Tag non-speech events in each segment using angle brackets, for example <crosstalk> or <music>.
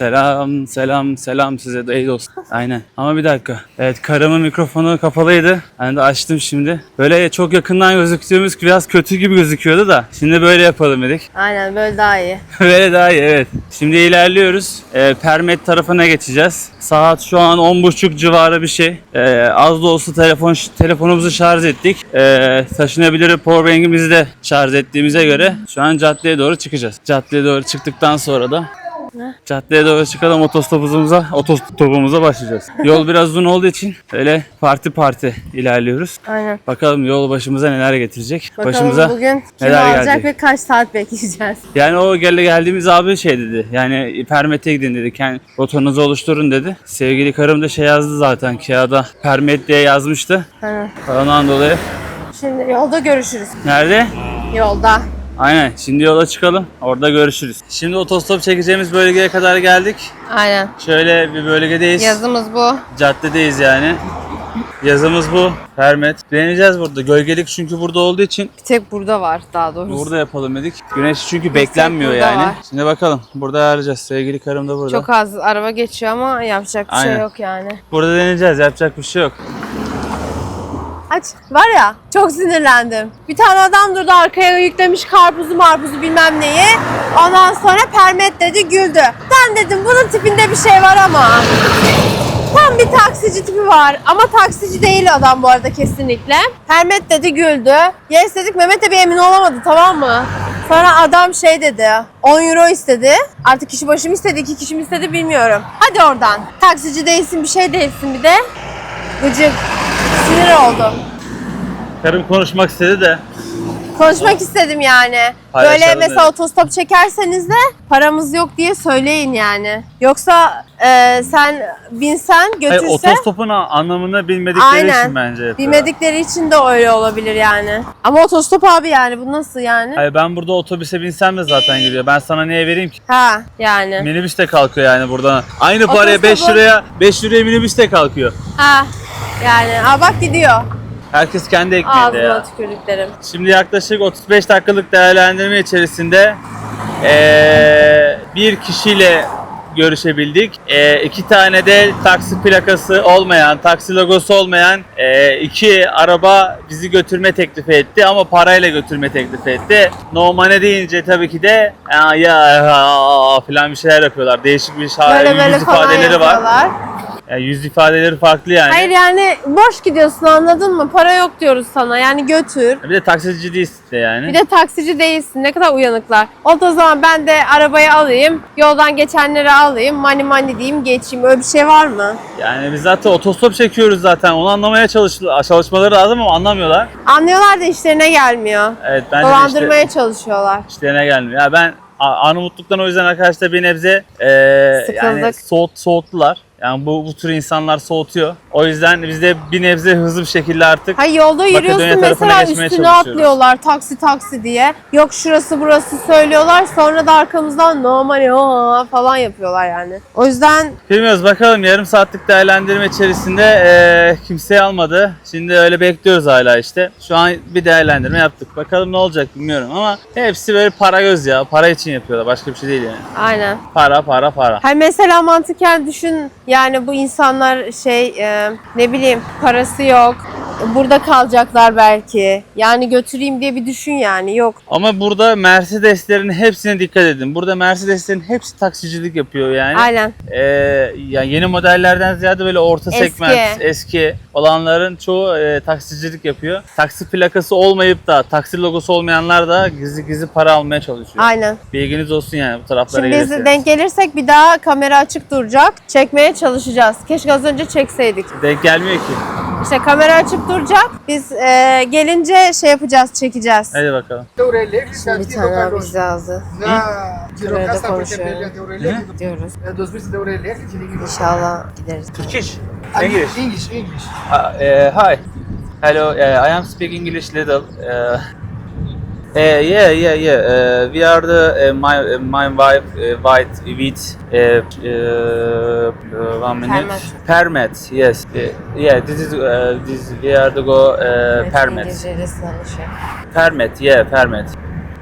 Selam, selam, selam size de ey dost. Aynen. Ama bir dakika. Evet, karımın mikrofonu kapalıydı. Ben de açtım şimdi. Böyle çok yakından gözüktüğümüz biraz kötü gibi gözüküyordu da. Şimdi böyle yapalım dedik. <laughs> Aynen böyle daha iyi. Böyle daha iyi evet. Şimdi ilerliyoruz. Ee, Permet tarafına geçeceğiz. Saat şu an 10.30 civarı bir şey. Ee, az da olsa telefon telefonumuzu şarj ettik. Ee, taşınabilir powerbank'imizi de şarj ettiğimize göre şu an caddeye doğru çıkacağız. Caddeye doğru çıktıktan sonra da Caddeye doğru çıkalım otostopumuza, otostopumuza başlayacağız. Yol biraz uzun olduğu için öyle parti parti ilerliyoruz. Aynen. Bakalım yol başımıza neler getirecek. Bakalım başımıza bugün kim neler alacak gelecek. ve kaç saat bekleyeceğiz. Yani o gel geldiğimiz abi şey dedi. Yani permete gidin dedi. Kendi rotanızı oluşturun dedi. Sevgili karım da şey yazdı zaten kağıda. Permet diye yazmıştı. Aynen. Ondan dolayı. Şimdi yolda görüşürüz. Nerede? Yolda. Aynen. Şimdi yola çıkalım. Orada görüşürüz. Şimdi otostop çekeceğimiz bölgeye kadar geldik. Aynen. Şöyle bir bölgedeyiz. Yazımız bu. Caddedeyiz yani. Yazımız bu. Permet. Deneyeceğiz burada. Gölgelik çünkü burada olduğu için Bir tek burada var daha doğrusu. burada yapalım dedik. Güneş çünkü beklenmiyor burada yani. var. Şimdi bakalım. Burada arayacağız. Sevgili karım da burada. Çok az araba geçiyor ama yapacak bir Aynen. şey yok yani. Burada deneyeceğiz. Yapacak bir şey yok. Aç. Var ya çok sinirlendim. Bir tane adam durdu arkaya yüklemiş karpuzu marpuzu bilmem neyi. Ondan sonra permet dedi güldü. Ben dedim bunun tipinde bir şey var ama. Tam bir taksici tipi var. Ama taksici değil adam bu arada kesinlikle. Permet dedi güldü. Yes dedik Mehmet de bir emin olamadı tamam mı? Sonra adam şey dedi. 10 euro istedi. Artık kişi başı mı istedi, iki kişi mi istedi bilmiyorum. Hadi oradan. Taksici değilsin, bir şey değilsin bir de. Gıcık. Sinir oldum. Karım konuşmak istedi de. Konuşmak istedim yani. Paylaşalım Böyle mesela dedim. otostop çekerseniz de paramız yok diye söyleyin yani. Yoksa e, sen binsen Hayır, götürse otostopun a- anlamını bilmedikleri Aynen. için bence yapıyorlar. bilmedikleri için de öyle olabilir yani. Ama otostop abi yani bu nasıl yani? Hayır ben burada otobüse binsem de zaten gidiyor. Ben sana niye vereyim ki? Ha yani. Minibüs de kalkıyor yani buradan. Aynı paraya 5 Otostopun- liraya 5 liraya minibüs de kalkıyor. Ha yani. Aa bak gidiyor. Herkes kendi ekmeğinde Ağzıma ya. tükürdüklerim. Şimdi yaklaşık 35 dakikalık değerlendirme içerisinde eee, bir kişiyle görüşebildik. Eee, iki tane de taksi plakası olmayan, taksi logosu olmayan eee, iki araba bizi götürme teklifi etti ama parayla götürme teklifi etti. Normale deyince tabii ki de "Aa, ya aa" falan bir şeyler yapıyorlar. Değişik bir şa- Böyle böyle yüz falan ifadeleri var. yapıyorlar. Yani yüz ifadeleri farklı yani. Hayır yani boş gidiyorsun anladın mı? Para yok diyoruz sana yani götür. Bir de taksici değilsin de yani. Bir de taksici değilsin. Ne kadar uyanıklar. O da zaman ben de arabayı alayım. Yoldan geçenleri alayım. Mani mani diyeyim geçeyim. Öyle bir şey var mı? Yani biz zaten otostop çekiyoruz zaten. Onu anlamaya çalış çalışmaları lazım ama anlamıyorlar. Anlıyorlar da işlerine gelmiyor. Evet bence de Dolandırmaya işte çalışıyorlar. işlerine gelmiyor. Ya ben Arnavutluk'tan o yüzden arkadaşlar bir nebze e, yani Sıkıldık. soğut, soğuttular. Yani bu, bu tür insanlar soğutuyor. O yüzden biz de bir nebze hızlı bir şekilde artık Hayır yolda yürüyorsun mesela üstüne atlıyorlar taksi taksi diye. Yok şurası burası söylüyorlar. Sonra da arkamızdan no money oh, falan yapıyorlar yani. O yüzden Bilmiyoruz bakalım yarım saatlik değerlendirme içerisinde e, kimseyi almadı. Şimdi öyle bekliyoruz hala işte. Şu an bir değerlendirme yaptık. Bakalım ne olacak bilmiyorum ama hepsi böyle para göz ya. Para için yapıyorlar. Başka bir şey değil yani. aynen. Para para para. Hayır mesela mantıken düşün yani bu insanlar şey e, ne bileyim parası yok. Burada kalacaklar belki. Yani götüreyim diye bir düşün yani yok. Ama burada Mercedeslerin hepsine dikkat edin. Burada Mercedeslerin hepsi taksicilik yapıyor yani. Aynen. Ee, yani yeni modellerden ziyade böyle orta Eski. segment, eski olanların çoğu e, taksicilik yapıyor. Taksi plakası olmayıp da taksi logosu olmayanlar da gizli gizli para almaya çalışıyor. Aynen. Bilginiz olsun yani bu taraflara Şimdi biz gelirseniz. denk gelirsek bir daha kamera açık duracak. Çekmeye çalışacağız. Keşke az önce çekseydik. Denk gelmiyor ki. İşte kamera açık duracak. Biz e, gelince şey yapacağız, çekeceğiz. Hadi bakalım. Şimdi bir tane daha bize aldı. Na Kamerada Girocasta foi konuşuyorum. também de orelha. Diyoruz. İnşallah gideriz. Turkish. Ah, English. English, English. Uh, uh, hi. Hello. Uh, I am speaking English little. Uh, uh, yeah, yeah, yeah. Uh, we are the uh, my uh, my wife uh, white with uh, uh, uh, one minute. Permit. Permit. Yes. Uh, yeah. This is uh, this. We are to go uh, permit. Permit. Yeah, permit.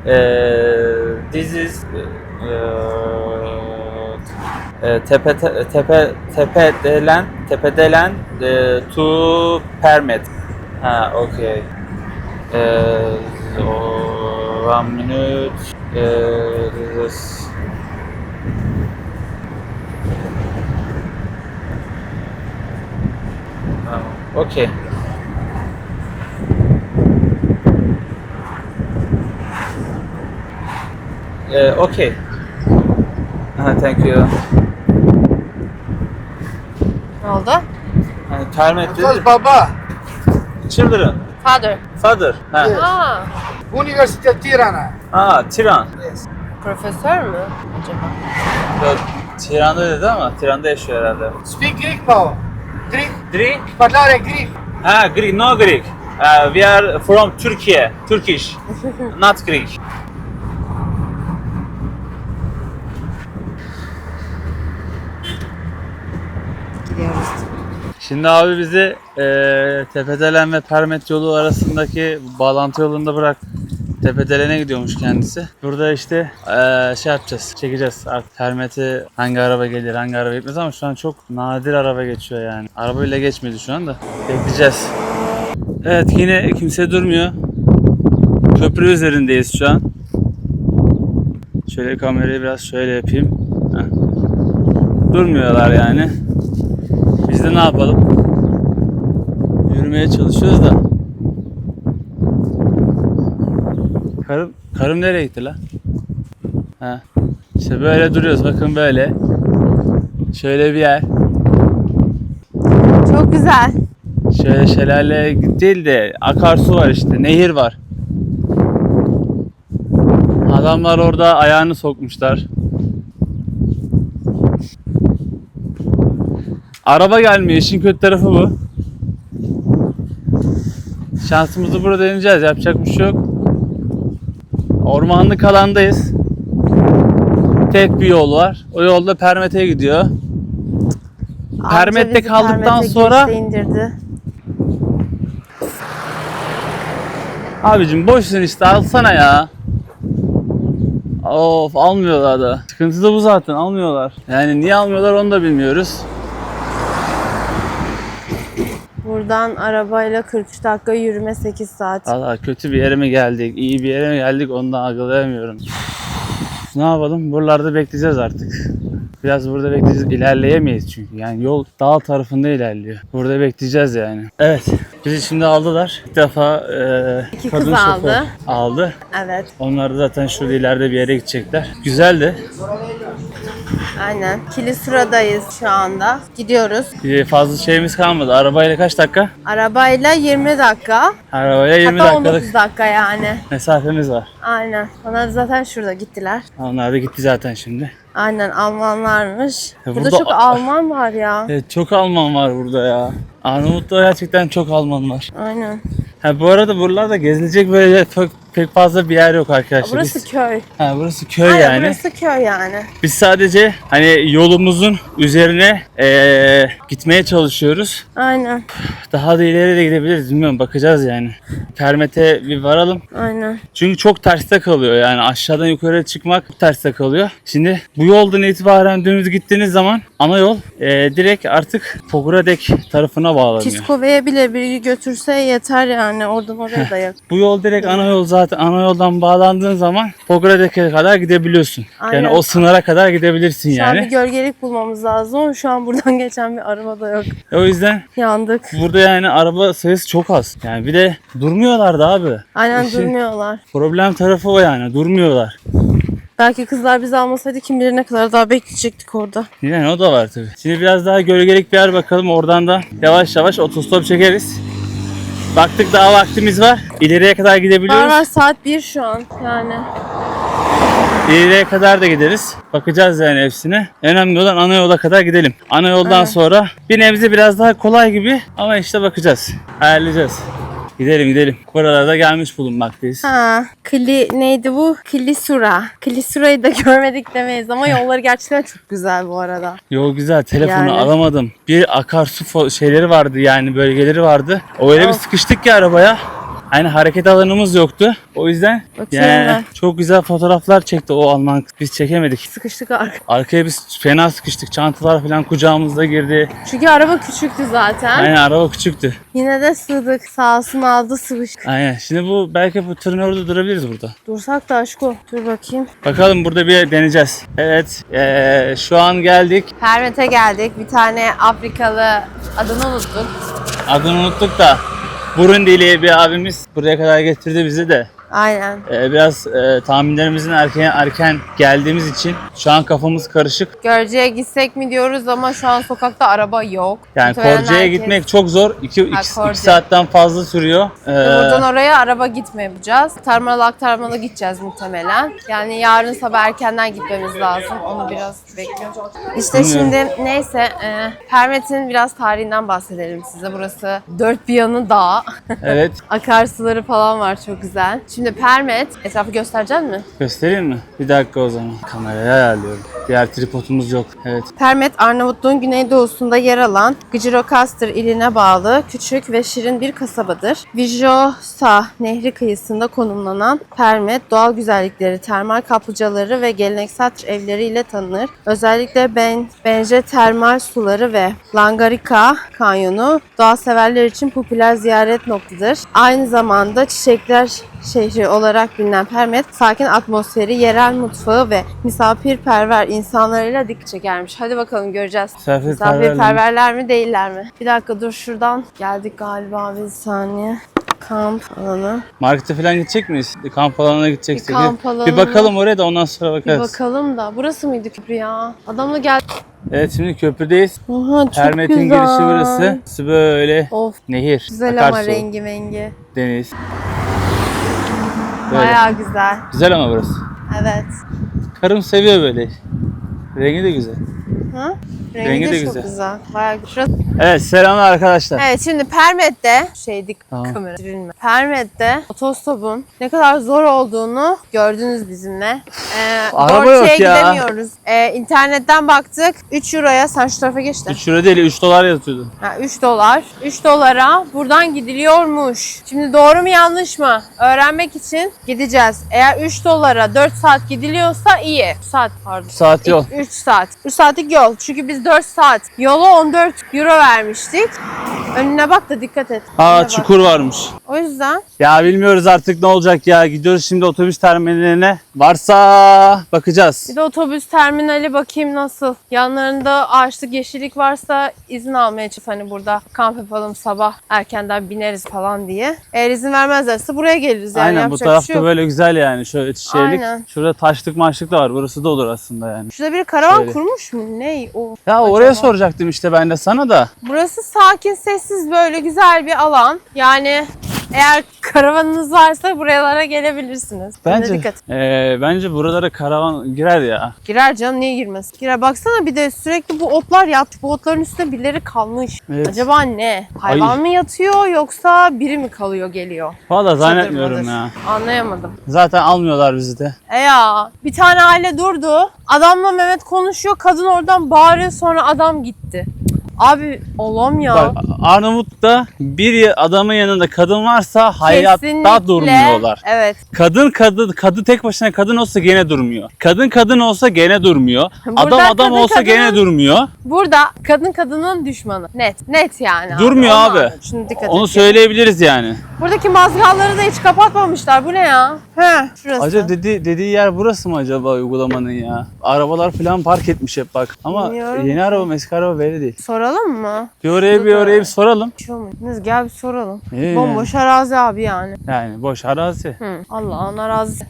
Uh, this is. Uh, e, tepe te- tepe tepedelen tepedelen e, to permit. Ha, okay. E, o, one minute. E, this- Tamam, Okay. E, okay. Ha, thank you. Ne oldu? Yani Because dedi. Baba, Children. Father. Father. Ha. Yes. Aa, University of Tirana. Aa, Tiran. Yes. profesör mü acaba? Yok, Tiran'da dedi ama Tiran'da yaşıyor herhalde. Speak Greek, Baba. Greek. Greek? Parlare Greek. Ha, Greek. No Greek. Uh, we are from Turkey. Turkish. <laughs> Not Greek. Gidiyoruz. Şimdi abi bizi e, Tepedelen ve Permet yolu arasındaki bağlantı yolunda bırak. Tepedelen'e gidiyormuş kendisi. Burada işte e, şey yapacağız, çekeceğiz. Artık Permet'e hangi araba gelir, hangi araba gitmez ama şu an çok nadir araba geçiyor yani. Arabayla geçmedi şu anda. Bekleyeceğiz. Evet yine kimse durmuyor. Köprü üzerindeyiz şu an. Şöyle kamerayı biraz şöyle yapayım. Heh. Durmuyorlar yani. Biz de ne yapalım? Yürümeye çalışıyoruz da. Karım, karım nereye gitti la? Ha. İşte böyle duruyoruz. Bakın böyle. Şöyle bir yer. Çok güzel. Şöyle şelale değil de akarsu var işte. Nehir var. Adamlar orada ayağını sokmuşlar. Araba gelmiyor. İşin kötü tarafı bu. Şansımızı burada deneyeceğiz. Yapacak bir şey yok. Ormanlık alandayız. Tek bir yol var. O yolda Permet'e gidiyor. Permet'te Amca bizi kaldıktan Permet'e sonra- girişte indirdi. Abicim boşsun işte alsana ya. Of almıyorlar da. Sıkıntı da bu zaten almıyorlar. Yani niye almıyorlar onu da bilmiyoruz. Buradan arabayla 43 dakika yürüme 8 saat. Valla kötü bir yere mi geldik, iyi bir yere mi geldik onu da algılayamıyorum. Ne yapalım? Buralarda bekleyeceğiz artık. Biraz burada bekleyeceğiz. İlerleyemeyiz çünkü. Yani yol dağ tarafında ilerliyor. Burada bekleyeceğiz yani. Evet. Bizi şimdi aldılar. İlk defa e, İki kadın kız şoför aldı. aldı. Evet, Onlar da zaten şurada ileride bir yere gidecekler. Güzeldi. Aynen. Kilisura'dayız şu anda. Gidiyoruz. Bir fazla şeyimiz kalmadı. Arabayla kaç dakika? Arabayla 20 dakika. Arabaya 20 Hatta dakikalık 19 dakika yani. mesafemiz var. Aynen. Onlar zaten şurada gittiler. Onlar da gitti zaten şimdi. Aynen Almanlarmış. Ya Burada, burada- çok Alman var ya. Evet, çok Alman var burada ya. Arnavut'ta gerçekten çok Alman var. Aynen. Ha, bu arada buralarda gezilecek böyle pek, pek fazla bir yer yok arkadaşlar. Burası Biz- köy. ha, burası köy Aynen yani. burası köy yani. Biz sadece hani yolumuzun üzerine eee, gitmeye çalışıyoruz. Aynen. Daha da ileri de gidebiliriz bilmiyorum bakacağız yani. Permet'e bir varalım. Aynen. Çünkü çok terste kalıyor yani aşağıdan yukarı çıkmak terste kalıyor. Şimdi bu yoldan itibaren dümdüz gittiğiniz zaman ana yol eee, direkt artık Pogoradek tarafına bağlanıyor. Kiskova'ya bile biri götürse yeter yani. Oradan oraya da yakın. Bu yol direkt ana yol zaten ana yoldan bağlandığın zaman Pogoradek'e kadar gidebiliyorsun. Aynen. Yani o sınıra kadar gidebilirsin Şu an bir yani. gölgelik bulmamız lazım şu an buradan <laughs> geçen bir araba da yok. O yüzden Yandık. burada yani araba sayısı çok az. Yani bir de durmuyorlar da abi. Aynen İşin durmuyorlar. Problem tarafı o yani durmuyorlar. Belki kızlar bizi almasaydı kim bilir ne kadar daha bekleyecektik orada. Yani o da var tabii. Şimdi biraz daha gölgelik bir yer bakalım. Oradan da yavaş yavaş otostop çekeriz. Baktık daha vaktimiz var. İleriye kadar Var gidebiliyoruz. var saat 1 şu an yani. İleriye kadar da gideriz. Bakacağız yani hepsine. Önemli olan ana yola kadar gidelim. Ana yoldan Aynen. sonra bir nebze biraz daha kolay gibi ama işte bakacağız. Ayarlayacağız. Gidelim gidelim. Buralarda gelmiş bulunmaktayız. Ha, Kli neydi bu? Kilisura. Kilisura'yı da <laughs> görmedik demeyiz ama yolları gerçekten çok güzel bu arada. Yol güzel. Telefonu Yani. alamadım. Bir akarsu fo- şeyleri vardı yani bölgeleri vardı. O öyle bir sıkıştık ki arabaya. Aynı hareket alanımız yoktu. O yüzden yani ben. çok güzel fotoğraflar çekti o Alman. Biz çekemedik. Sıkıştık arka. Arkaya biz fena sıkıştık. Çantalar falan kucağımızda girdi. Çünkü araba küçüktü zaten. Aynen araba küçüktü. Yine de sığdık. Sağ olsun aldı sıvıştık. Aynen. Şimdi bu belki bu tırın orada durabiliriz burada. Dursak da aşko. Dur bakayım. Bakalım burada bir deneyeceğiz. Evet. eee, şu an geldik. Permet'e geldik. Bir tane Afrikalı adını unuttuk. Adını unuttuk da Burundili bir abimiz buraya kadar getirdi bizi de. Aynen. Eee, biraz eee, tahminlerimizin erken erken geldiğimiz için şu an kafamız karışık. Görce'ye gitsek mi diyoruz ama şu an sokakta araba yok. Yani Muhtemelen Korce'ye herkes- gitmek çok zor. 2 Ha, Korce. saatten fazla sürüyor. Eee, Buradan oraya araba gitme yapacağız. Tarmalı aktarmalı gideceğiz muhtemelen. Yani yarın sabah erkenden gitmemiz lazım. Onu biraz bekliyorum. İşte Bilmiyorum. şimdi neyse e, Permet'in biraz tarihinden bahsedelim size. Burası dört bir yanı dağ. evet. <laughs> Akarsuları falan var çok güzel. Şimdi Permet, etrafı gösterecek mi? Göstereyim mi? Bir dakika o zaman. Kamerayı ayarlıyorum. Diğer tripodumuz yok. Evet. Permet, Arnavutluğun güneydoğusunda yer alan Gcirokastır iline bağlı küçük ve şirin bir kasabadır. Vijosa nehri kıyısında konumlanan Permet, doğal güzellikleri, termal kaplıcaları ve geleneksel evleriyle tanınır. Özellikle ben, Benje termal suları ve Langarika kanyonu doğa severler için popüler ziyaret noktadır. Aynı zamanda çiçekler şehri olarak bilinen Permet, sakin atmosferi, yerel mutfağı ve misafirperver insanlarıyla dikkat çekermiş. Hadi bakalım göreceğiz. Misafirperverler mi? Misafirperverler mi değiller mi? Bir dakika dur şuradan geldik galiba bir saniye. Kamp alanı. Markete falan gidecek miyiz? Kamp alanına gideceksek. Bir kamp Bir alanına- bakalım oraya da ondan sonra Bir bakarız. bakalım da. Burası mıydı köprü ya? Adamla gel. Evet şimdi köprüdeyiz. Oha çok Permet'in güzel. girişi burası. Burası böyle Of nehir. güzel ama akarsu, rengi mengi. Deniz. Böyle. Bayağı güzel. Güzel ama burası. Evet. Karım seviyor böyle. Rengi de güzel. Hı? Rengi, Rengi de, de çok güzel. güzel. Bayağı güzel. Şurası- Evet selamlar arkadaşlar. Evet şimdi Permet'te şeydik Tamam. kamera. Permet'te otostopun ne kadar zor olduğunu gördünüz bizimle. Ee, Araba yok ya. gidemiyoruz. Ee, internetten baktık 3 euroya sen şu tarafa geç de. 3 euro değil 3 dolar yazıyordu. Ha, 3 dolar. 3 dolara buradan gidiliyormuş. Şimdi doğru mu yanlış mı? Öğrenmek için gideceğiz. Eğer 3 dolara 4 saat gidiliyorsa iyi. Saat pardon. Saat yol. 3 saat. 3 saatlik yol. Çünkü biz 4 saat yola 14 euro vermiştik. Önüne bak da dikkat et. Önüne Aa bak. çukur varmış. O yüzden Ya bilmiyoruz artık ne olacak ya. Gidiyoruz şimdi otobüs terminaline. Varsa bakacağız. bir de otobüs terminali bakayım nasıl. Yanlarında ağaçlık yeşillik varsa izin almaya çalışıyoruz. Hani burada kamp yapalım sabah erkenden bineriz falan diye. Eğer izin vermezlerse buraya geliriz. Yani Aynen bu yapacak bir tarafta şey yok. böyle güzel yani. Şöyle şeylik. Aynen. Şurada taşlık maçlık da var. Burası da olur aslında yani. Şurada bir karavan Şöyle. kurmuş mu? Ne o? Ya acaba? oraya soracaktım işte ben de sana da. Burası sakin, sessiz böyle güzel bir alan. Yani eğer karavanınız varsa buralara gelebilirsiniz. Bence dikkat. eee, bence buralara karavan girer ya. Girer canım niye girmez? Girer. Baksana bir de sürekli bu otlar yatmış. Bu otların üstünde birileri kalmış. Evet. Acaba ne? Hayvan Ay. mı yatıyor yoksa biri mi kalıyor geliyor? Valla zannetmiyorum Çadırmadır. ya. Anlayamadım. Zaten almıyorlar bizi de. E ya bir tane aile durdu. Adamla Mehmet konuşuyor. Kadın oradan bağırıyor sonra adam gitti. Abi olam ya. Bak Arnavut'ta bir adamın yanında kadın varsa hayatta Kesinlikle. durmuyorlar. Evet. Kadın kadın kadın tek başına kadın olsa gene durmuyor. Kadın kadın olsa gene durmuyor. Burada adam adam kadın olsa kadının- gene durmuyor. Burada kadın kadının düşmanı. Net. Net yani. Durmuyor Onu abi. anladım. Şimdi dikkat Onu et. söyleyebiliriz yani. Buradaki mazgalları da hiç kapatmamışlar. Bu ne ya? He. Şurası. Acaba dedi, dediği yer burası mı acaba uygulamanın ya? Arabalar falan park etmiş hep bak. Ama Bilmiyorum yeni araba eski araba belli değil. Soralım mı? Bir oraya bir oraya bir soralım. Mu? Neyse gel bir soralım. İyi Bomboş arazi abi yani. Yani boş arazi. Hı. Allah'ın arazisi.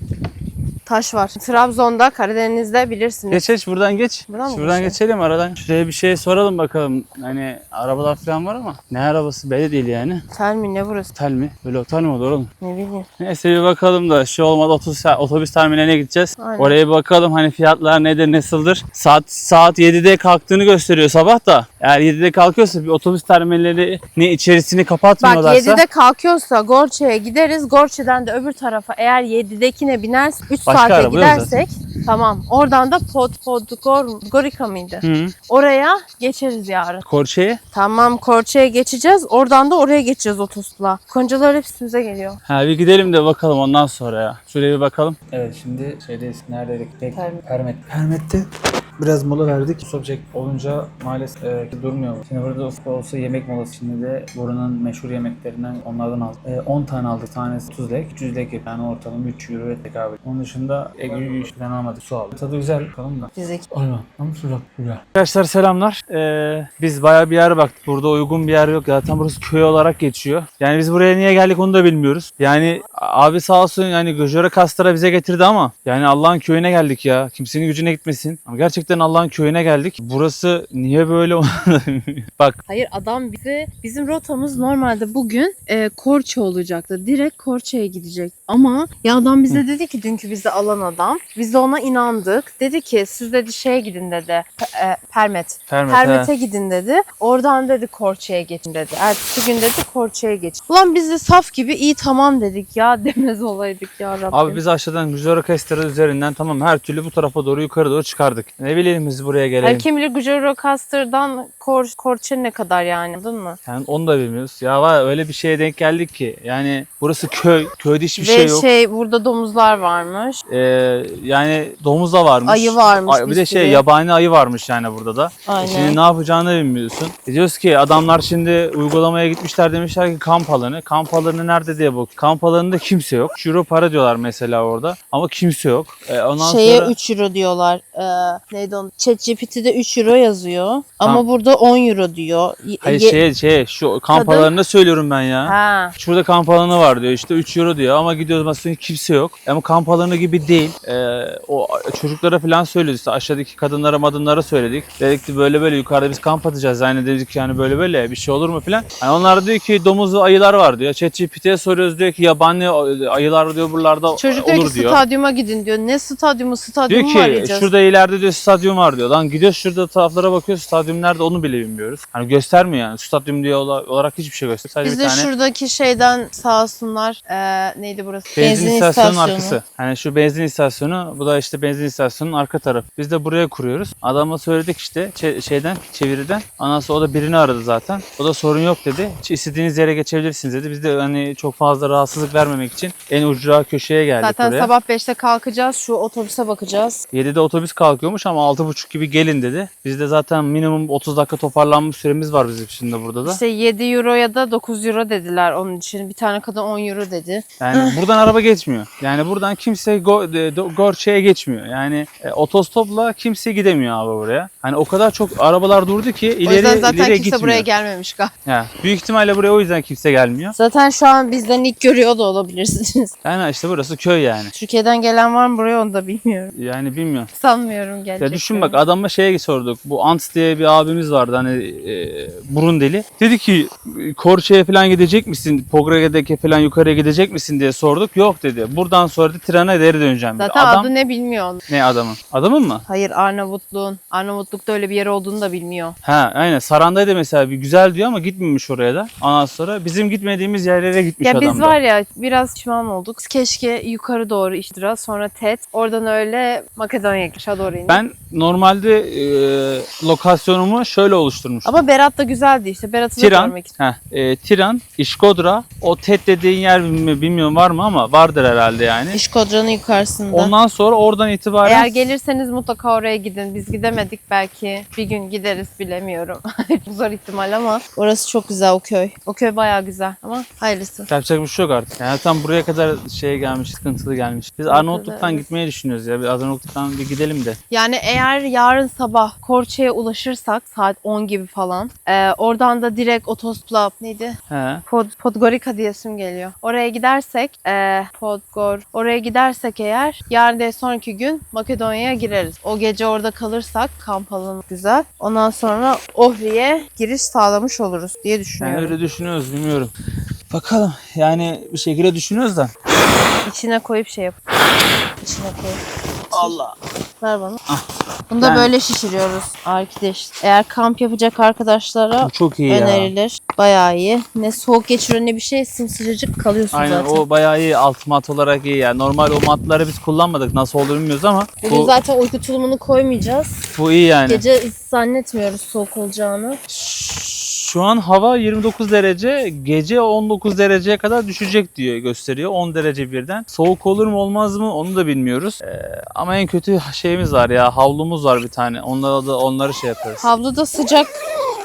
Taş var. Trabzon'da, Karadeniz'de bilirsiniz. Geç geç buradan geç. Buradan mı Şuradan geçelim? geçelim aradan. Şuraya bir şey soralım bakalım. Hani arabalar falan var ama ne arabası belli değil yani. Otel mi ne burası? Otel mi? Böyle otel mi olur oğlum? Ne bileyim. Neyse bir bakalım da şu olmadı otobüs, otobüs terminaline gideceğiz. Aynen. Oraya bir bakalım hani fiyatlar nedir nasıldır. Saat saat 7'de kalktığını gösteriyor sabah da. Eğer 7'de kalkıyorsa bir otobüs terminali ne içerisini Bak kapatmıyorlarsa. 7'de kalkıyorsa Gorçe'ye gideriz. Gorçe'den de öbür tarafa eğer 7'dekine binersin 3 Başka Kart'a araba gidersek tamam. Oradan da Pod Podgorica mıydı? Hı. Oraya geçeriz yarın. Korçe'ye. Tamam Korça'ya geçeceğiz. Oradan da oraya geçeceğiz otostopla. Koncalar hep üstümüze geliyor. Ha bir gidelim de bakalım ondan sonra ya. Şuraya bir bakalım. Evet şimdi şeydeyiz. Neredeydik? Permet. Permet. Permet'te biraz mola verdik. Subject olunca maalesef e, durmuyor. Şimdi burada olsa yemek molası. Şimdi de buranın meşhur yemeklerinden onlardan aldık. E, 10 tane aldık. Tanesi 30 lek. 300 lek yani ortalama 3 euro tekabül. Onun dışında ek falan almadık. Su aldık. Tadı güzel. Bakalım da. Bizdeki. Aynen. Ama sıcak güzel. Arkadaşlar selamlar. Ee, biz bayağı bir yer baktık. Burada uygun bir yer yok. Zaten burası köy olarak geçiyor. Yani biz buraya niye geldik onu da bilmiyoruz. Yani abi sağ olsun yani Göjore Kastar'a bize getirdi ama yani Allah'ın köyüne geldik ya. Kimsenin gücüne gitmesin. Ama gerçekten Allah'ın köyüne geldik. Burası niye böyle. <laughs> Bak Hayır adam bize bizim rotamız normalde bugün e, Korça olacaktı. Direkt Korça'ya gidecek. Ama ya adam bize dedi ki dünkü bizi alan adam. Biz de ona inandık. Dedi ki siz dedi şeye gidin dedi. E, Permet. Permet, Permet'e gidin dedi. Oradan dedi Korça'ya geçin dedi. Ertesi gün dedi Korça'ya geçin. Ulan biz de saf gibi iyi tamam dedik ya <laughs> demez olaydık ya Rabbim. Abi biz aşağıdan Göjore Kastar'a üzerinden tamam her türlü bu tarafa doğru yukarı doğru çıkardık. Ne bileyim biz buraya gelelim. Her kim bilir Gujarat Caster'dan Kor Korça ne kadar yani anladın mı? Yani onu da bilmiyoruz. Ya var öyle bir şeye denk geldik ki. Yani burası köy. Köyde hiçbir Ve şey yok. şey burada domuzlar varmış. Ee, yani domuz da varmış. Ayı varmış Ay- bir bir de şey sürü. yabani ayı varmış yani burada da. E Aynen. Şimdi ne yapacağını bilmiyorsun. E diyoruz ki adamlar şimdi uygulamaya gitmişler demişler ki kamp alanı. Kamp alanı nerede diye bak. Kamp alanında kimse yok. 3 euro para diyorlar mesela orada. Ama kimse yok. E, ondan Şeye sonra 3 euro diyorlar. Ee, neydi onun? ChatGPT'de 3 euro yazıyor. Ama Tamam. burada 10 euro diyor. Hayır ye- şey şey şu kamp Kadın- alanında söylüyorum ben ya. Ha. Şurada kamp alanı var diyor işte 3 euro diyor ama gidiyoruz mesela kimse yok. Ama kamp alanı gibi değil. Ee, o çocuklara falan söylüyoruz işte aşağıdaki kadınlara madınlara söyledik. Dedik ki böyle böyle yukarıda biz kamp atacağız yani dedik yani böyle böyle bir şey olur mu falan. Yani onlar diyor ki domuz ve ayılar var diyor. ChatGPT'ye soruyoruz diyor ki yabani ayılar diyor buralarda Çocuk diyor olur ki diyor. stadyuma gidin diyor. Ne stadyumu? Diyor Stadyumu mu ki arayacağız? şurada ileride diyor stadyum var diyor. Lan gidiyoruz şurada taraflara bakıyoruz stadyum nerede onu bile bilmiyoruz. Hani göstermiyor yani stadyum diye ola- olarak hiçbir şey gösteriyor. Sadece Biz bir de tane şuradaki şeyden sağ olsunlar. Ee, neydi burası? Benzin, istasyonunun arkası. Hani şu benzin istasyonu, bu da işte benzin istasyonunun arka tarafı. Biz de buraya kuruyoruz. Adama söyledik işte çe- şeyden, çeviriden. Ondan sonra o da birini aradı zaten. O da sorun yok dedi. Ç- İstediğiniz yere geçebilirsiniz dedi. Biz de hani çok fazla rahatsızlık vermemek için en ucra köşeye geldik Zaten oraya. sabah 5'te kalkacağız. Şu otobüse bakacağız. 7'de otobüs kalkıyormuş ama 6.30 gibi gelin dedi. Bizde zaten minimum 30 dakika toparlanma süremiz var bizim şimdi burada da. İşte 7 euro ya da 9 euro dediler onun için. Bir tane kadın 10 euro dedi. Yani <laughs> buradan araba geçmiyor. Yani buradan kimse go, e, do- geçmiyor. Yani e, otostopla kimse gidemiyor abi buraya. Hani o kadar çok arabalar durdu ki o ileri yüzden zaten ileriye kimse gitmiyor. buraya gelmemiş galiba. Ya, büyük ihtimalle buraya o yüzden kimse gelmiyor. Zaten şu an bizden ilk görüyor da olabilirsiniz. Yani işte burası köy yani. Türkiye'den gelen var mı buraya onu da bilmiyorum. Yani bilmiyorum. Sanmıyorum gelecek. Ya düşün bak adama şeye sorduk. Bu Ants diye bir abimiz vardı hani e, burun deli. Dedi ki Korça'ya falan gidecek misin? Pograda'ya falan yukarıya gidecek misin diye sorduk. Yok dedi. Buradan sonra da trene geri döneceğim dedi. Zaten Adam adı ne bilmiyor. ne adamın? Adamın mı? Hayır Arnavutluğun. Arnavutluk'ta öyle bir yer olduğunu da bilmiyor. Ha aynen. Sarandaydı mesela bir güzel diyor ama gitmemiş oraya da. Ondan sonra bizim gitmediğimiz yerlere gitmiş Ya adam biz var ya biraz pişman olduk. Keşke yukarı doğru İştira sonra TET. Oradan öyle Makedonya'ya doğru indik. Ben normalde e, lokasyonumu şöyle oluşturmuştum. Ama Berat da güzeldi işte. Berat'ı da Tiran, görmek istedim. heh, e, Tiran, İşkodra, o TET dediğin yer bilmi- bilmiyorum var mı ama vardır herhalde yani. İşkodra'nın yukarısında. Ondan sonra oradan itibaren Eğer gelirseniz mutlaka oraya gidin. Biz gidemedik belki. Bir gün gideriz bilemiyorum. <laughs> Zor ihtimal ama orası çok güzel o köy. O köy bayağı güzel ama hayırlısı. yapacak bir şey yok artık. Yani tam buraya kadar şeye gelmiş, sıkıntılı gelmiş. Biz Arnavutluk'tan gitmeyi düşünüyoruz ya. Bir Arnavutluk'tan bir gidelim de. Yani eğer yarın sabah Korça'ya ulaşırsak saat 10 gibi falan e, oradan da direkt otostopla neydi? He. Pod, Podgorica diyesim geliyor. Oraya gidersek e, Podgor oraya gidersek eğer yarın değil sonraki gün Makedonya'ya gireriz. O gece orada kalırsak kamp alanı güzel. Ondan sonra Ohri'ye giriş sağlamış oluruz diye Yani düşünüyorum. öyle düşünüyoruz bilmiyorum. Bakalım yani bir şekilde düşünüyoruz da. İçine koyup şey yap. İçine koyup. Allah. Ver bana. Bunu da Ben- böyle şişiriyoruz arkadaş. Eğer kamp yapacak arkadaşlara Bu çok iyi ya. önerilir. Bayağı iyi. Ne soğuk geçiriyor ne bir şey sımsıcacık kalıyorsun Aynen zaten. o bayağı iyi alt mat olarak iyi yani. Normal o matları biz kullanmadık nasıl olur bilmiyoruz ama Bugün bu, zaten uyku tulumunu koymayacağız. bu iyi yani. Gece zannetmiyoruz soğuk olacağını. Şu an hava 29 derece, gece 19 dereceye kadar düşecek diyor gösteriyor. 10 derece birden. Soğuk olur mu olmaz mı onu da bilmiyoruz. Ee, ama en kötü şeyimiz var ya havlumuz var bir tane. Onlara da onları şey yaparız. Havluda sıcak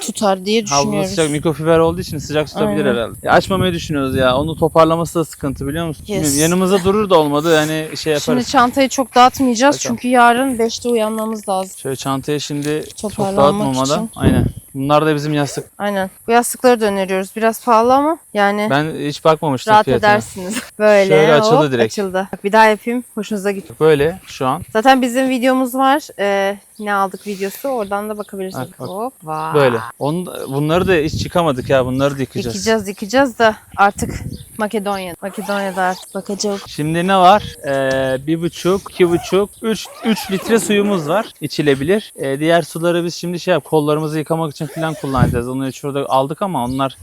tutar diye Havlu düşünüyoruz. sıcak mikrofiber olduğu için sıcak tutabilir Aynen. herhalde. Ya açmamayı düşünüyoruz ya. Onu toparlaması da sıkıntı biliyor musun? Yes. Bilmiyorum, Yanımızda durur da olmadı. Yani şey yaparız. Şimdi çantayı çok dağıtmayacağız Bakalım. çünkü yarın 5'te uyanmamız lazım. Şöyle çantaya şimdi çok dağıtmamadan. için. Aynen. Bunlar da bizim yastık. Aynen. Bu yastıkları da öneriyoruz. Biraz pahalı ama yani Ben hiç bakmamıştım rahat fiyatına. edersiniz. <laughs> Böyle Şöyle açıldı hop, direkt. Açıldı. Bak bir daha yapayım. Hoşunuza gitti. Böyle şu an. Zaten bizim videomuz var. Ee, ne aldık videosu. Oradan da bakabilirsiniz. Bak, bak. Hop. Vay. Böyle. Onu, bunları da hiç çıkamadık ya. Bunları da yıkayacağız. Yıkayacağız yıkayacağız da artık Makedonya. Makedonya'da artık bakacağız. Şimdi ne var? Ee, bir buçuk, iki buçuk, üç, üç litre suyumuz var. içilebilir. Ee, diğer suları biz şimdi şey yap, kollarımızı yıkamak için falan kullanacağız. Onu şurada aldık ama onlar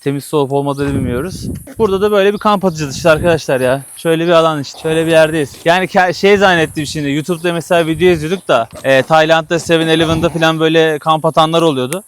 temiz su olup olmadığını bilmiyoruz. Burada da böyle bir kamp atacağız işte arkadaşlar ya. Şöyle bir alan işte. Şöyle bir yerdeyiz. Yani şey zannettim şimdi. YouTube'da mesela video izliyorduk da e, Tayland'da 7-Eleven'da falan böyle kamp atanlar oluyordu.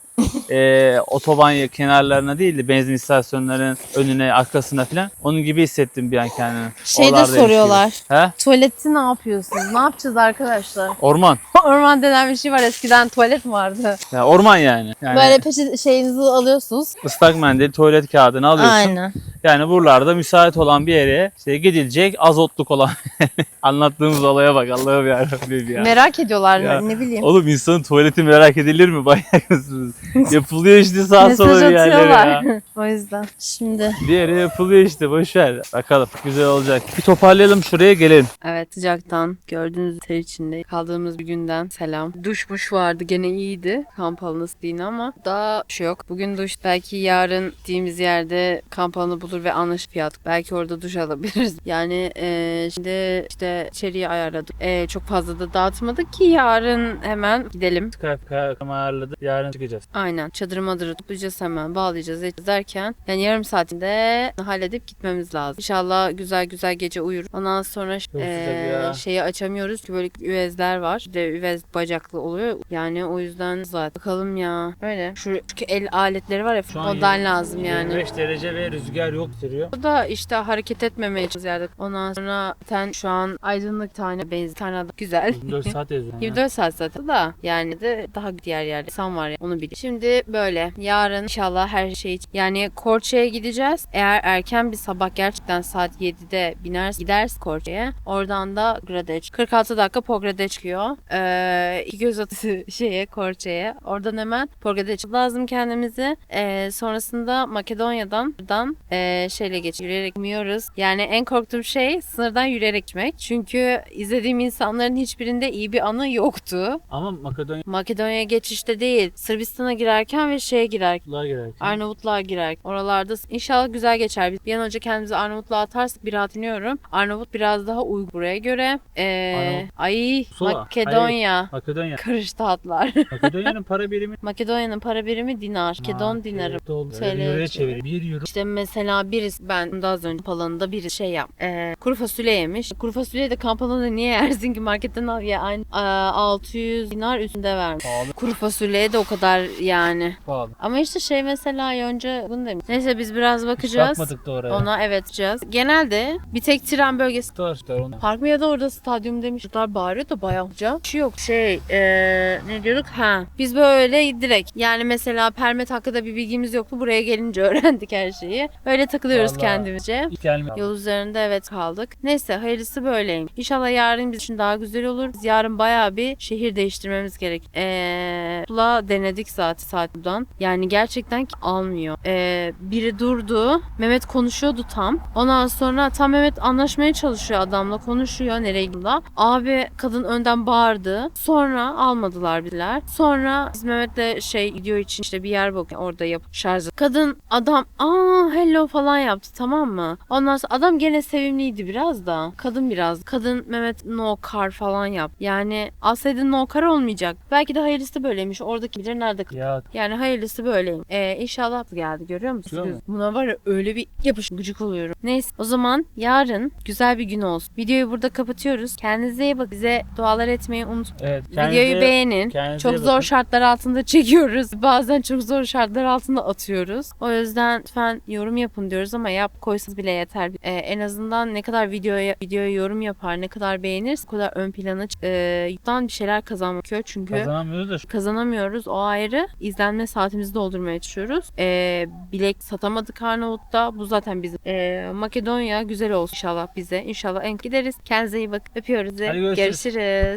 E, otoban kenarlarına değil de benzin istasyonlarının önüne, arkasına falan. Onun gibi hissettim bir an kendimi. Şey de Oralardaymış gibi. soruyorlar. He? Tuvaleti ne yapıyorsunuz? Ne yapacağız arkadaşlar? <laughs> Orman. <laughs> Orman denen bir şey var. Eskiden tuvalet mi vardı? Ya orman yani. yani Böyle peşi şeyinizi alıyorsunuz. ıslak mendil, tuvalet kağıdını alıyorsun. Aynen. Yani buralarda müsait olan bir yere işte gidilecek azotluk olan <laughs> anlattığımız olaya bak Allah'ım yarabbim ya. Merak ediyorlar Ya, ne bileyim. Oğlum insanın tuvaleti merak edilir mi? <laughs> Manyak mısınız? Yapılıyor işte sağ sola bir yerlere ya. <laughs> o yüzden. Şimdi Bir yere yapılıyor işte boşver. Bakalım güzel olacak. Bir toparlayalım şuraya gelelim. Evet sıcaktan gördüğünüz ter içinde kaldığımız bir günden selam. Duşmuş vardı gene iyiydi kamp alanı ama daha şey yok. Bugün duş belki yarın gittiğimiz yerde kamp alanı bulur ve anlaşıp fiyat. Belki orada duş alabiliriz. <laughs> Yani eee, şimdi işte içeriği ayarladık. Eee, çok fazla da dağıtmadık ki yarın hemen gidelim. Skype ayarladı. Yarın çıkacağız. Aynen çadırı madırı toplayacağız hemen bağlayacağız edeceğiz derken yani yarım saatinde halledip gitmemiz lazım. İnşallah güzel güzel gece uyur. Ondan sonra ya. şeyi açamıyoruz ki böyle üvezler var. Bir de üvez bacaklı oluyor. Yani o yüzden zaten bakalım ya. Öyle. Şu çünkü el aletleri var ya ondan lazım yani. 25 derece ve rüzgar yok duruyor. Bu da işte hareket etmemeye ziyade. Ondan sonra ten şu an aydınlık tane benzin tane adam. güzel. 24 <laughs> saat yazıyor. 24 saat zaten da yani de daha diğer yerde insan var ya onu bil. Şimdi böyle yarın inşallah her şey yani Korça'ya gideceğiz. Eğer erken bir sabah gerçekten saat 7'de biner gideriz Korça'ya. Oradan da Gradeç. 46 dakika Pograd'a çıkıyor. Ee, iki göz atısı <laughs> şeye Korça'ya. Oradan hemen Pograd'a lazım kendimizi. Ee, sonrasında Makedonya'dan buradan ee, şeyle geç yürüyerek gidiyoruz. Yani en korktuğum şey sınırdan yürüyerek gitmek. Çünkü izlediğim insanların hiçbirinde iyi bir anı yoktu. Ama Makedonya Makedonya'ya geçişte değil. Sırbistan'a girerken ve şeye girerken. Kutluğa girerken. Arnavutluğa girerken. Oralarda inşallah güzel geçer. Biz bir an önce kendimizi Arnavutluğa atarsak bir rahat iniyorum. Arnavut biraz daha uygun buraya göre. Ee, Arnavut. ay Sula. Makedonya. Makedonya. Karıştı hatlar. <laughs> Makedonya'nın para birimi Makedonya'nın para birimi dinar. Makedon dinarı. Doldu. TL Euro'ya çevir. 1 euro. İşte mesela birisi ben daha az önce palanında biri şey yap. Ee, kuru fasulye yemiş. Kuru fasulye de kamp alanında niye yersin ki marketten al ya aynı aa, 600 dinar üstünde vermiş. Pahalı. Kuru fasulyeye de o kadar yani. Pahalı. Ama işte şey mesela önce bunu demiş. Neyse biz biraz bakacağız. bakmadık da oraya. Ona evet bakacağız. Genelde bir tek tren bölgesi Tutar tutar onu. Park mı ya da orada stadyum demiş. Çocuklar bağırıyor da bayağı hoca. Şey yok şey eee, ne diyorduk? Ha. Biz böyle direkt yani mesela permet hakkında bir bilgimiz yoktu. Buraya gelince <laughs> öğrendik her şeyi. Öyle takılıyoruz Vallahi. kendimizce. Yol üzerinde evet kaldık. Neyse hayırlısı böyleymiş. İnşallah yarın bizim için daha güzel olur. Biz yarın bayağı bir şehir değiştirmemiz gerek. Eee denedik zaten saat buradan. Yani gerçekten ki almıyor. Ee, biri durdu. Mehmet konuşuyordu tam. Ondan sonra tam Mehmet anlaşmaya çalışıyor adamla konuşuyor nereye gidiyor. Abi kadın önden bağırdı. Sonra almadılar biler. Sonra biz Mehmet'le şey video için işte bir yer bakıyor orada yap şarjı. Kadın adam aa hello falan yaptı tamam mı? Ondan sonra adam gene sevimliydi biraz da. Kadın biraz. Kadın Mehmet no car falan yap. Yani alsaydın no car olmayacak. Belki de hayırlısı böyleymiş. Oradaki bilir nerede Ya yani hayırlısı böyleyim. Ee, inşallah geldi görüyor musunuz? Musun? Buna var ya öyle bir yapış gıcık oluyorum. Neyse o zaman yarın güzel bir gün olsun. Videoyu burada kapatıyoruz. Kendinize iyi bakın. Bize dualar etmeyi unutmayın. evet. Videoyu beğenin. Çok zor bakın. şartlar altında <laughs> çekiyoruz. Bazen çok zor şartlar altında atıyoruz. O yüzden lütfen yorum yapın diyoruz ama yap koysanız bile yeter. Ee, en azından ne kadar videoya videoya yorum yapar, ne kadar beğenir, o kadar ön plana e, bir şeyler kazanmak. Çünkü Kazanamıyoruz da. kazanamıyoruz. O ayrı. İzlenme saatimizi doldurmaya çalışıyoruz. Ee, bilek satamadık Arnavut'ta. Bu zaten bizim. Ee, Makedonya güzel olsun inşallah bize. İnşallah en gideriz. Kendinize iyi bakın. Öpüyoruz. Hadi görüşürüz. görüşürüz.